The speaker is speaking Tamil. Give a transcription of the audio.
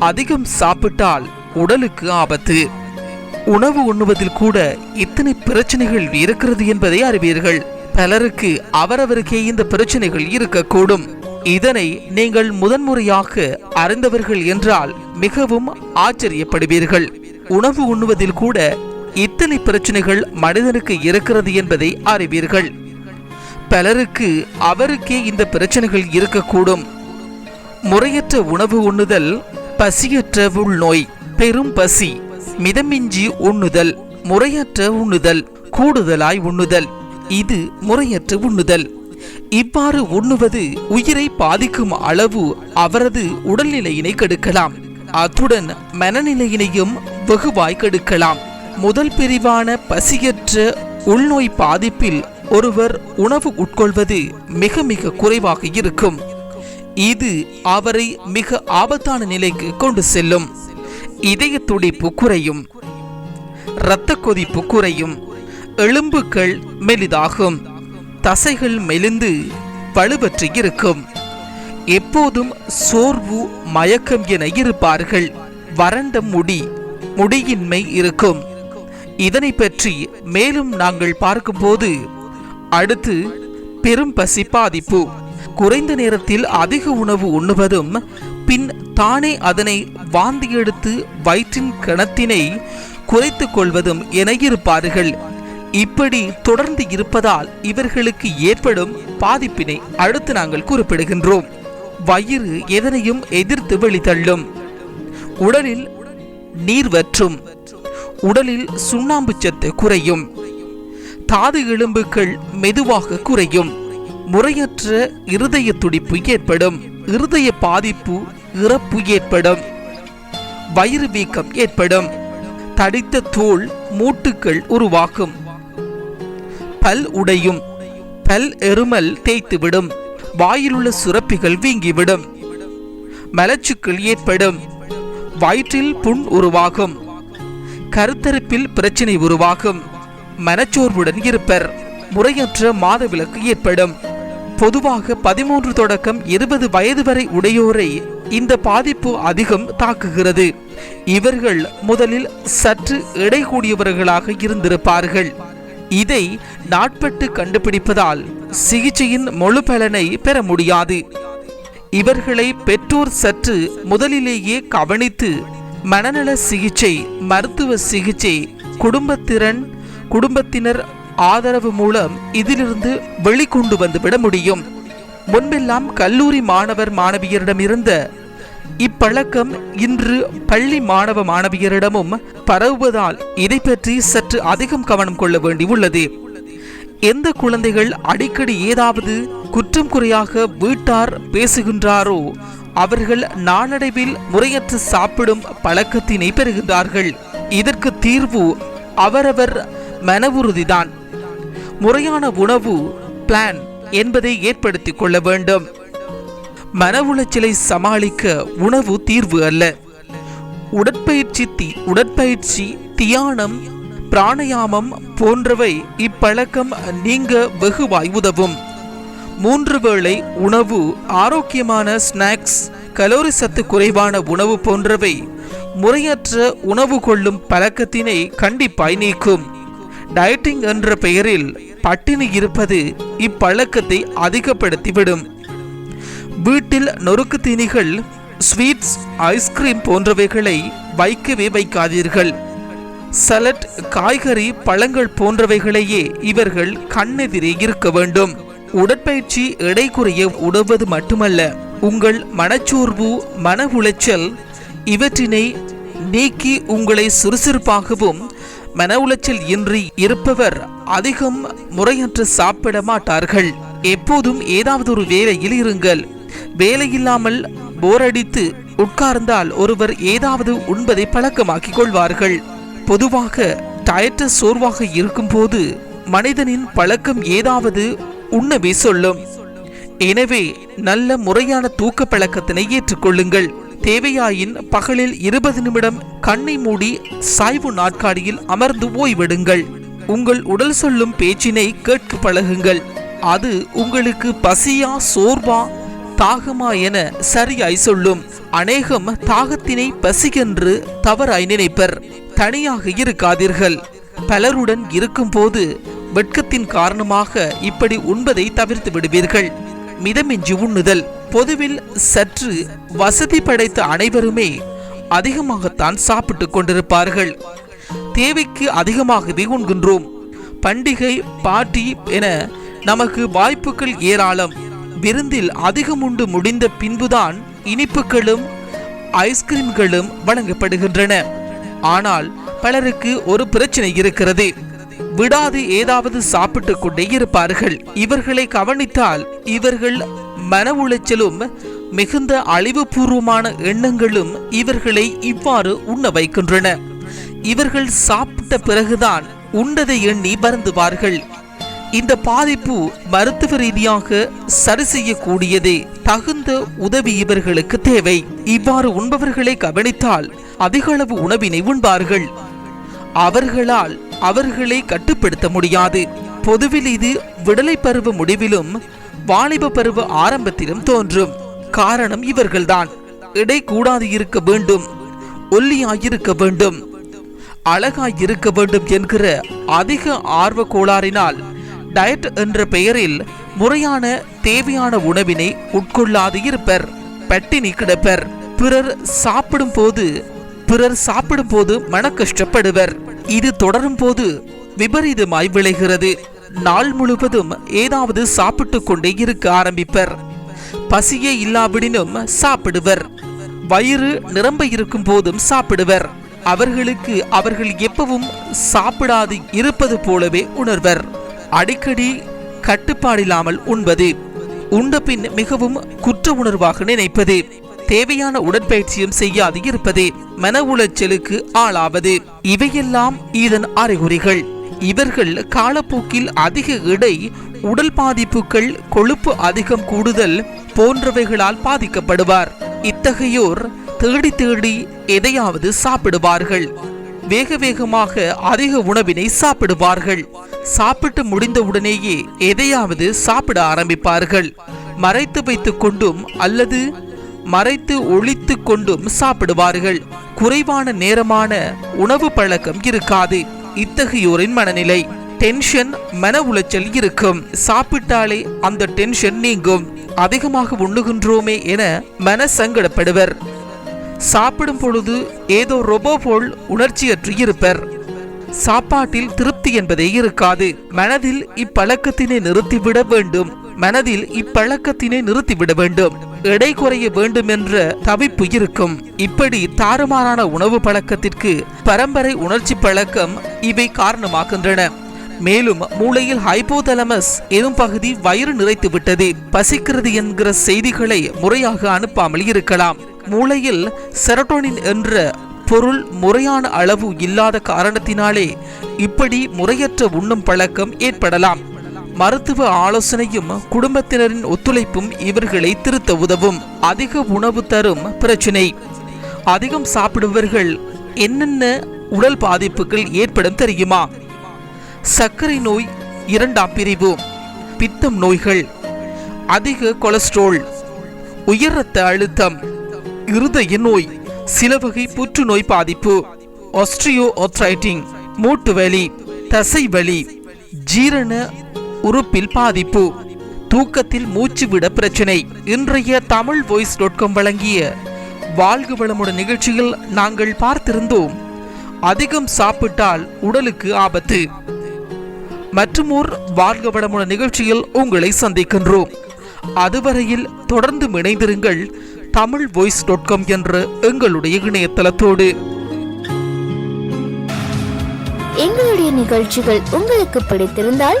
அதிகம் சாப்பிட்டால் உடலுக்கு ஆபத்து. உணவு உண்ணுவதில் கூட இத்தனை பிரச்சனைகள் இருக்கிறது என்பதை அறிவீர்கள். பலருக்கு அவரவருக்கே இந்த பிரச்சனைகள் இருக்கக்கூடும். இதனை நீங்கள் முதன்முறையாக அறிந்தவர்கள் என்றால் மிகவும் ஆச்சரியப்படுவீர்கள். உணவு உண்ணுவதில் கூட இத்தனை பிரச்சனைகள் மனிதனுக்கு இருக்கிறது என்பதை அறிவீர்கள். பலருக்கு அவருக்கே இந்த பிரச்சனைகள் இருக்கக்கூடும். முறையற்ற உணவு உண்ணுதல் பசியற்ற உள்நோய் பெரும் பசி மிதமிஞ்சி உண்ணுதல் முறையற்ற உண்ணுதல் கூடுதலாய் உண்ணுதல் இது முறையற்ற உண்ணுதல். இவ்வாறு உண்ணுவது உயிரை பாதிக்கும் அளவு அவரது உடல்நிலையினை கெடுக்கலாம். அத்துடன் மனநிலையினையும் வெகுவாய் கெடுக்கலாம். முதல் பிரிவான பசியற்ற உள்நோய் பாதிப்பில் ஒருவர் உணவு உட்கொள்வது மிக மிக குறைவாக இருக்கும். இது அவரை மிக ஆபத்தான நிலைக்கு கொண்டு செல்லும். இதய துடிப்பு குறையும் இரத்த கொதிப்பு குறையும் எலும்புகள் மெலிதாகும். தசைகள் மெலிந்து பழுபற்றி இருக்கும். எப்போதும் சோர்வு மயக்கம் என இருப்பார்கள். வறண்ட முடி முடியின்மை இருக்கும். இதனை பற்றி மேலும் நாங்கள் பார்க்கும்போது அடுத்து பெரும் பசி பாதிப்பு குறைந்த நேரத்தில் அதிக உணவு உண்ணுவதும் பின் தானே அதனை வாந்தி எடுத்து வயிற்றின் கணத்தினை குறைத்து கொள்வதும் என இருப்பார்கள் இப்படி தொடர்ந்து இருப்பதால் இவர்களுக்கு ஏற்படும் பாதிப்பினை அடுத்து நாங்கள் குறிப்பிடுகின்றோம். வயிறு எதனையும் எதிர்த்து வெளித்தள்ளும். உடலில் நீர் வற்றும். உடலில் சுண்ணாம்பு சத்து குறையும். தாது எலும்புகள் மெதுவாக குறையும். முறையற்ற இருதய துடிப்பு ஏற்படும். இருதய பாதிப்பு இறப்பு ஏற்படும். வயிறு வீக்கம் ஏற்படும். தடித்த தோல் மூட்டுக்கள் உருவாகும். பல் உடையும். பல் எருமல் தேய்த்துவிடும். வாயிலுள்ள சுரப்பிகள் வீங்கிவிடும். மலச்சுக்கள் ஏற்படும். வயிற்றில் புண் உருவாகும். கருத்தரிப்பில் பிரச்சனை உருவாகும். மனச்சோர்வுடன் இருப்பர். முறையற்ற மாதவிலக்கு ஏற்படும். பொதுவாக பதிமூன்று தொடக்கம் இருபது வயது வரை உடையோரை இந்த பாதிப்பு அதிகம் தாக்குகிறது. இவர்கள் முதலில் சற்று எடை கூடியவர்களாக இருந்திருப்பார்கள். இதை நாட்பட்டு கண்டுபிடிப்பதால் சிகிச்சையின் முழு பலனை பெற முடியாது. இவர்களை பெற்றோர் சற்று முதலிலேயே கவனித்து மனநல சிகிச்சை மருத்துவ சிகிச்சை குடும்பத்திறன் குடும்பத்தினர் ஆதரவு மூலம் இதிலிருந்து வெளிக்கொண்டு வந்துவிட முடியும். முன்பெல்லாம் கல்லூரி மாணவர் மாணவியரிடம் இருந்த இப்பழக்கம் இன்று பள்ளி மாணவ மாணவியரிடமும் பரவுவதால் இதை பற்றி சற்று அதிகம் கவனம் கொள்ள வேண்டி உள்ளது. எந்த குழந்தைகள் அடிக்கடி ஏதாவது குற்றம் குறையாக வீட்டார் பேசுகின்றாரோ அவர்கள் நாளடைவில் முறையற்று சாப்பிடும் பழக்கத்தினை பெறுகின்றார்கள். இதற்கு தீர்வு அவரவர் மன உறுதிதான் முறையான உணவு பிளான் என்பதை ஏற்படுத்திக் கொள்ள வேண்டும். மன உளைச்சலை சமாளிக்க உணவு தீர்வு அல்ல. உடற்பயிற்சி தி உடற்பயிற்சி தியானம் பிராணயாமம் போன்றவை இப்பழக்கம் நீங்க வெகுவாய் உதவும். மூன்று வேளை உணவு ஆரோக்கியமான ஸ்நாக்ஸ் கலோரி சத்து குறைவான உணவு போன்றவை முறையற்ற உணவு கொள்ளும் பழக்கத்தினை கண்டிப்பாய் நீக்கும். டயட்டிங் என்ற பெயரில் பட்டினி இருப்பது இப்பழக்கத்தை அதிகப்படுத்திவிடும். வீட்டில் நொறுக்கு தீனிகள் ஸ்வீட்ஸ் ஐஸ்கிரீம் போன்றவைகளை வைக்கவே வைக்காதீர்கள். சலட் காய்கறி பழங்கள் போன்றவைகளையே இவர்கள் கண்ணெதிரே இருக்க வேண்டும். உடற்பயிற்சி எடை குறைய உதவுவது மட்டுமல்ல. உங்கள் மனச்சோர்வு மன உளைச்சல் இவற்றினை நீக்கி உங்களை சுறுசுறுப்பாகவும் மன உளைச்சல் இன்றி இருப்பவர் அதிகம் முறையற்று சாப்பிட மாட்டார்கள். எப்போதும் ஏதாவது ஒரு வேலையில் இருங்கள். வேலையில்லாமல் போரடித்து உட்கார்ந்தால் ஒருவர் ஏதாவது உண்பதை பழக்கமாக்கிக் கொள்வார்கள். பொதுவாக டயட்டு சோர்வாக இருக்கும்போது மனிதனின் பழக்கம் ஏதாவது உண்ணவே சொல்லும். எனவே நல்ல முறையான தூக்க பழக்கத்தினை ஏற்றுக்கொள்ளுங்கள். தேவையாயின் பகலில் இருபது நிமிடம் கண்ணை மூடி சாய்வு நாட்காலியில் அமர்ந்து ஓய்வெடுங்கள். உங்கள் உடல் சொல்லும் பேச்சினை கேட்க பழகுங்கள். அது உங்களுக்கு பசியா சோர்வா தாகமா என சரியாய் சொல்லும். அநேகம் தாகத்தினை பசிகென்று தவறாய் நினைப்பர். தனியாக இருக்காதீர்கள். பலருடன் இருக்கும்போது வெட்கத்தின் காரணமாக இப்படி உண்பதை தவிர்த்து விடுவீர்கள். மிதமின்றி உண்ணுதல். பொதுவில் சற்று வசதி படைத்த அனைவருமே அதிகமாகத்தான் சாப்பிட்டு கொண்டிருப்பார்கள். தேவைக்கு அதிகமாகவே உண்கின்றோம். பண்டிகை பார்ட்டி என நமக்கு வாய்ப்புகள் ஏராளம். விருந்தில் அதிகம் உண்டு முடிந்த பின்புதான் இனிப்புகளும் ஐஸ்கிரீம்களும் வழங்கப்படுகின்றன. ஆனால் பலருக்கு ஒரு பிரச்சனை இருக்கிறது. விடாது ஏதாவது சாப்பிட்டு கொண்டே இருப்பார்கள். இவர்களை கவனித்தால் இவர்கள் மன உளைச்சலும் மிகுந்த அழிவுபூர்வமான எண்ணங்களும் இவர்களை இவ்வாறு உண்ண வைக்கின்றன. இவர்கள் சாப்பிட்ட பிறகுதான் உண்டதை எண்ணி வருந்துவார்கள். இந்த பாதிப்பு மருத்துவ ரீதியாக சரி செய்யக்கூடியதே தகுந்த உதவி இவர்களுக்கு தேவை. இவ்வாறு உண்பவர்களை கவனித்தால் அதிக அளவு உணவினை உண்பார்கள். அவர்களால் அவர்களை கட்டுப்படுத்த முடியாது. பொதுவில் இது விடலை பருவ முடிவிலும் வாலிப பருவ ஆரம்பத்திலும் தோன்றும். காரணம் இவர்கள்தான். இடை கூடாது இருக்க வேண்டும். ஒல்லியாயிருக்க வேண்டும். அழகாய் இருக்க வேண்டும் என்கிற அதிக ஆர்வ கோளாறினால் டயட் என்ற பெயரில் முறையான தேவையான உணவினை உட்கொள்ளாது இருப்பர். பட்டினி கிடப்பர். பிறர் சாப்பிடும் போது பிறர் சாப்பிடும் போது மன கஷ்டப்படுவர் இது தொடரும் போது விபரீதமாய் விளைகிறது. நாள் முழுவதும் ஏதாவது சாப்பிட்டு கொண்டே இருக்க ஆரம்பிப்பர். பசியே இல்லாவிடினும் சாப்பிடுவர். வயிறு நிரம்ப இருக்கும் போதும் சாப்பிடுவர். அவர்களுக்கு அவர்கள் எப்பவும் சாப்பிடாது இருப்பது போலவே உணர்வர். அடிக்கடி கட்டுப்பாடில்லாமல் உண்பது. உண்ட பின் மிகவும் குற்ற உணர்வாக நினைப்பது. தேவையான உடற்பயிற்சியும் செய்யாது இருப்பது. மன உளைச்சலுக்கு ஆளாவது. இவையெல்லாம் இதன் அறிகுறிகள். இவர்கள் காலப்போக்கில் அதிக இடை உடல் பாதிப்புகள் கொழுப்பு அதிகம் கூடுதல் போன்றவைகளால் பாதிக்கப்படுவார். இத்தகையோர் தேடி தேடி எதையாவது சாப்பிடுவார்கள். வேக வேகமாக அதிக உணவினை சாப்பிடுவார்கள். சாப்பிட்டு முடிந்தவுடனேயே எதையாவது சாப்பிட ஆரம்பிப்பார்கள். மறைத்து வைத்துக் கொண்டும் அல்லது மறைத்து ஒழித்து கொண்டும் சாப்பிடுவார்கள். குறைவான நேரமான உணவு பழக்கம் இருக்காது. இத்தகையோரின் மனநிலை டென்ஷன் மன உளைச்சல் இருக்கும். சாப்பிட்டாலே அந்த டென்ஷன் நீங்கும். அதிகமாக உண்ணுகின்றோமே என மன சங்கடப்படுவர். சாப்பிடும் பொழுது ஏதோ ரொபோ போல் உணர்ச்சியற்று இருப்பர். சாப்பாட்டில் திருப்தி என்பதே இருக்காது. மனதில் இப்பழக்கத்தினை நிறுத்திவிட வேண்டும். மனதில் இப்பழக்கத்தினை நிறுத்திவிட வேண்டும். எடை குறைய வேண்டும் என்ற தவிப்பு இருக்கும். இப்படி தாறுமாறான உணவு பழக்கத்திற்கு பரம்பரை உணர்ச்சி பழக்கம் இவை காரணமாகின்றன. மேலும் மூளையில் ஹைபோதலமஸ் எனும் பகுதி வயிறு நிறைத்து விட்டது பசிக்கிறது என்கிற செய்திகளை முறையாக அனுப்பாமல் இருக்கலாம். மூளையில் செரட்டோனின் என்ற பொருள் முறையான அளவு இல்லாத காரணத்தினாலே இப்படி முறையற்ற உண்ணும் பழக்கம் ஏற்படலாம். மருத்துவ ஆலோசனையும் குடும்பத்தினரின் ஒத்துழைப்பும் இவர்களை திருத்த உதவும். அதிக உணவு தரும் பிரச்சினை. அதிகம் சாப்பிடுபவர்கள் என்னென்ன உடல் பாதிப்புகள் ஏற்படும் தெரியுமா? சர்க்கரை நோய் இரண்டாம் பிரிவு. பித்தம் நோய்கள். அதிக கொலஸ்ட்ரால். உயர் ரத்த அழுத்தம். இருதய நோய். சில வகை புற்றுநோய் பாதிப்பு. ஆஸ்ட்ரியோ ஆத்ரைட்டிங் மூட்டு வலி. தசை வலி. ஜீரண உறுப்பில் பாதிப்பு. தூக்கத்தில் மூச்சு விட பிரச்சனை. இன்றைய தமிழ் வாய்ஸ் டாட் காம் வழங்கிய வாழ்க வளமுடன் நிகழ்ச்சியில் நாங்கள் பார்த்திருந்தோம். அதிகம் சாப்பிட்டால் உடலுக்கு ஆபத்து. மற்றுமோர் வாழ்க வளமுடன் நிகழ்ச்சியில் உங்களை சந்திக்கின்றோம். அதுவரையில் தொடர்ந்து இணைந்திருங்கள் தமிழ் வாய்ஸ் டாட் காம் என்ற எங்களுடைய இணையதளத்தோடு. எங்களுடைய நிகழ்ச்சிகள் உங்களுக்கு பிடித்திருந்தால்